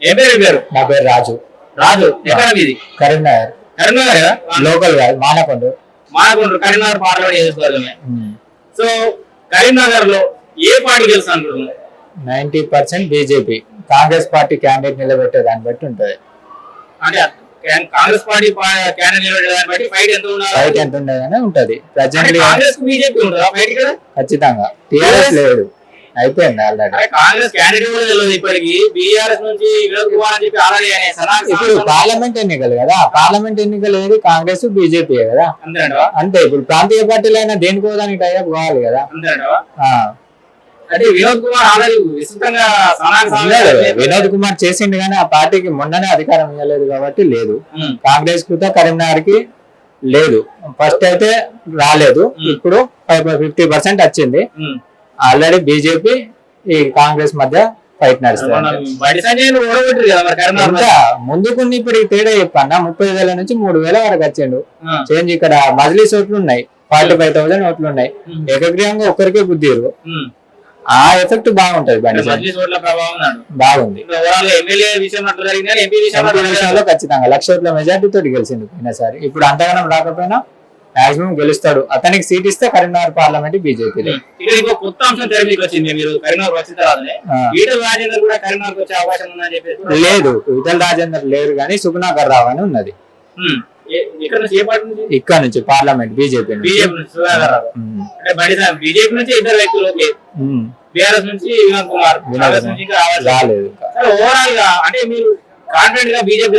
ఏ పేరు పేరు? నా పేరు రాజు. రాజు. ఎక్కడ మీది? కరీంనగర్ కరీంనగర్ లోకల్ కాదు మానకొండ మానకొండ కరీంనగర్ పార్లమెంట్ చేసుకోవాలి సో కరీంనగర్లో ఏ పార్టీ గెలుస్తా అనుకుంటున్నారు ninety percent BJP. Congress party candidate నిలబెట్టే దాన్ని బట్టి ఉంటది. అంటే కాంగ్- కాంగ్రెస్ పార్టీ క్యాండిడేట్ నిలబడే దాన్ని బట్టి ఫైట్ ఎంత ఉండాలి? ఫైట్ ఎంత ఉండదని ఉంటది. అంటే ప్రజెంట్లీ కాంగ్రెస్ బీజేపీ ఉంటుందా ఫైట్ ఖచ్చితంగా. టీఆర్ఎస్ లేదు. అయిపోయింది ఆల్రెడీ కాంగ్రెస్ క్యాండిడేట్ కూడా తెలియదు ఇప్పటికి. బీఆర్ఎస్ నుంచి వినోద్ కుమార్ అని చెప్పి ఆల్రెడీ ఆయన సనాతన ఇప్పుడు పార్లమెంట్ ఎన్నికలు కదా? పార్లమెంట్ ఎన్నికలు ఏది? కాంగ్రెస్ బీజేపీ కదా? అంతే. ఇప్పుడు ప్రాంతీయ పార్టీలు అయినా దేనికి దానికి టైప్ కావాలి కదా. అంటే వినోద్ కుమార్ ఆల్రెడీ విస్తృతంగా వినోద్ కుమార్ చేసిండు కానీ ఆ పార్టీకి మొన్ననే అధికారం ఇవ్వలేదు కాబట్టి లేదు. కాంగ్రెస్ కృత కరీంనగర్కి లేదు. ఫస్ట్ అయితే రాలేదు. ఇప్పుడు ఫిఫ్టీ పర్సెంట్ వచ్చింది. ఆల్రెడీ బీజేపీ ఈ కాంగ్రెస్ మధ్య ఫైట్ నడుస్తుంది ముందుకున్న ఇప్పుడు ఈ తేడా చెప్పన్నా ముప్పై వేల నుంచి మూడు వేల వరకు వచ్చిండు. చేంజ్ ఇక్కడ మజిలీస్ ఓట్లు ఉన్నాయి ఫార్టీ ఫైవ్ థౌసండ్ ఓట్లు ఉన్నాయి. ఏకగ్రీవంగా ఒక్కరికే గుద్దిరు ఉమ్. ఆ ఎఫెక్ట్ బాగుంటది బండి బాగుంది. విషయంలో ఖచ్చితంగా లక్ష ఓట్ల మెజార్టీ తోటి గెలిచిండు పోయినసారి. ఇప్పుడు అంతగానం రాకపోయినా మాక్సిమం గెలుస్తాడు. అతనికి సీట్ ఇస్తే కరీంనగర్ పార్లమెంట్ బీజేపీ కొత్త అంశం వచ్చింది మీరు. కరీంనగర్ వచ్చిన తర్వాతనే. ఈటల రాజేందర్ కూడా కరీంనగర్ వచ్చే అవకాశం ఉందని చెప్పేసి కూడా- లేదు. విఠల్ రాజేందర్ లేరు కానీ సుగుణాకర్ రావు అని ఉన్నది. ఇక్కడ నుంచి పార్లమెంట్ బీజేపీ నుంచి. బీజేపీ ఇద్దరు వ్యక్తులు బీఆర్ఎస్ నుంచి వినోద్ కుమార్ రాలేదు. ఓవరాల్గా అంటే మీరు కాన్ఫిడెంట్గా బీజేపీ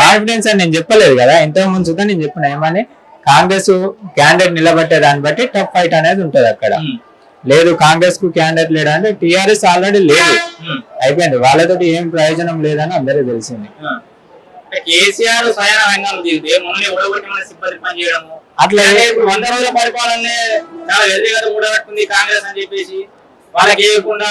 కాన్ఫిడెన్స్ అని నేను చెప్పలేదు కదా. ఇంతకు ముందు నేను చెప్పిన ఏమని? కాంగ్రెస్ క్యాండిడేట్ నిలబట్టే దాన్ని బట్టి టఫ్ ఫైట్ అనేది ఉంటది అక్కడ. లేదు కాంగ్రెస్కు క్యాండిడేట్ లేడు అంటే టిఆర్ఎస్ ఆల్రెడీ లేదు. అయిపోయింది. వాళ్ళతోటి ఏం ప్రయోజనం లేదని అందరికీ తెలిసింది. కేసీఆర్ రంగంలో దిగితే ఓడగొట్టి మన సిబ్బంది అట్లా వంద రోజుల పరిపాలనే చాలా కాంగ్రెస్ అని చెప్పేసి. వాళ్ళకి ఇవ్వకుండా.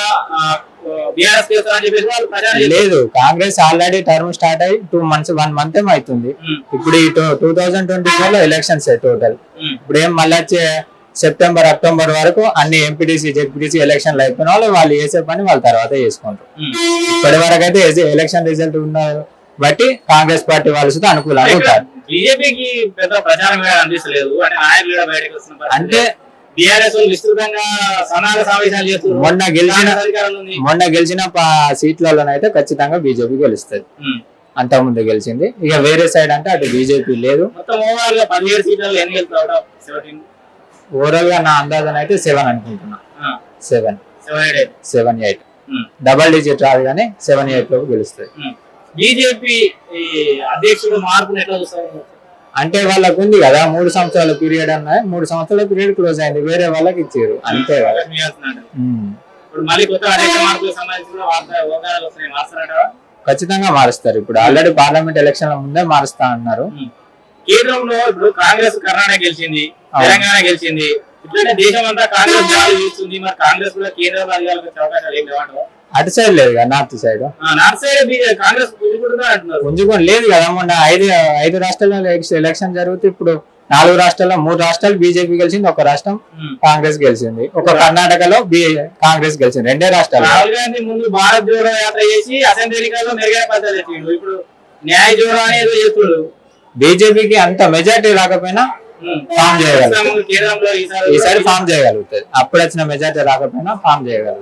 లేదు కాంగ్రెస్ ఆల్రెడీ టర్మ్ స్టార్ట్ అయ్యి టూ మంత్స్ వన్ మంత్ ఏమో అవుతుంది. ఇప్పుడు ఈ టూ థౌజండ్ ట్వంటీ ఫోర్లో ఎలక్షన్స్ టోటల్. ఇప్పుడు ఏం మళ్ళీ సెప్టెంబర్ అక్టోబర్ వరకు అన్ని ఎంపీటీసీ జెడ్పీటీసీ ఎలక్షన్లు అయిపోయిన వాళ్ళు వాళ్ళు చేసే పని వాళ్ళ తర్వాత చేసుకుంటారు. ఇప్పటి వరకు అయితే ఎలక్షన్ రిజల్ట్ ఉన్న బట్టి కాంగ్రెస్ పార్టీ వాళ్ళు సుతా అనుకూలంగా ఉంటారు. బీజేపీకి పెద్ద ప్రచారం అనిపిస్తలేదు. అంటే బీఆర్ఎస్ విస్తృతంగా సనాల సమావేశాలు చేస్తున్నారు. మొన్న గెలిచిన మొన్న గెలిచిన సీట్లలోనైతే ఖచ్చితంగా బీజేపీ గెలుస్తుంది. అంత ముందు గెలిచింది. ఇక వేరే సైడ్ అంటే అటు బీజేపీ లేదు. ఓవరాల్గా నా అందాజన అయితే సెవెన్ అనుకుంటున్నా seven seven eight double digit రాదు కానీ సెవెన్ ఎయిట్లో గెలుస్తుంది. బీజేపీ అధ్యక్షుడు మార్పును ఎట్లా చూస్తారు అంటే వాళ్ళకు ఉంది కదా మూడు సంవత్సరాల పీరియడ్ అన్న మూడు సంవత్సరాల పీరియడ్ క్లోజ్ అయింది వేరే వాళ్ళకి ఇచ్చారు అంతే ఖచ్చితంగా మారుస్తారు. ఇప్పుడు ఆల్రెడీ పార్లమెంట్ ఎలక్షన్ల ముందే మారుస్తా అన్నారు. కేంద్రంలో ఇప్పుడు కాంగ్రెస్ కర్ణాటక గెలిచింది. తెలంగాణ గెలిచింది ఇట్లనే దేశం అంతా కాంగ్రెస్ మరి కాంగ్రెస్ కూడా కేంద్రంలో అధికారులకు అవకాశాలు ఏం లేవంటావా? అటు సైడ్ లేదు కదా north side north side Congress లేదు కదా మొన్న ఐదు ఐదు రాష్ట్రాల్లో ఎలక్షన్- జరిగితే ఇప్పుడు నాలుగు రాష్ట్రాల్లో మూడు రాష్ట్రాలు బీజేపీ గెలిచింది ఒక రాష్ట్రం. కాంగ్రెస్ గెలిచింది. ఒక కర్ణాటకలో కాంగ్రెస్ గెలిచింది రెండే రాష్ట్రాలు. రాహుల్ గాంధీ ముందు భారత్ జోడో యాత్ర చేసి అసెంబ్లీ ఎన్నికల్లో మెరుగైన పద్ధతి తెచ్చిండు. ఇప్పుడు న్యాయ జోడో అనేది చేస్తుడు బీజేపీకి అంత మెజార్టీ రాకపోయినా. ఫామ్ చేయగలరు కేంద్రంలో ఈసారి ఈసారి ఫామ్ చేయగలుగుతుంది అప్పుడు వచ్చిన మెజార్టీ రాకపోయినా ఫామ్ చేయగలుగుతుంది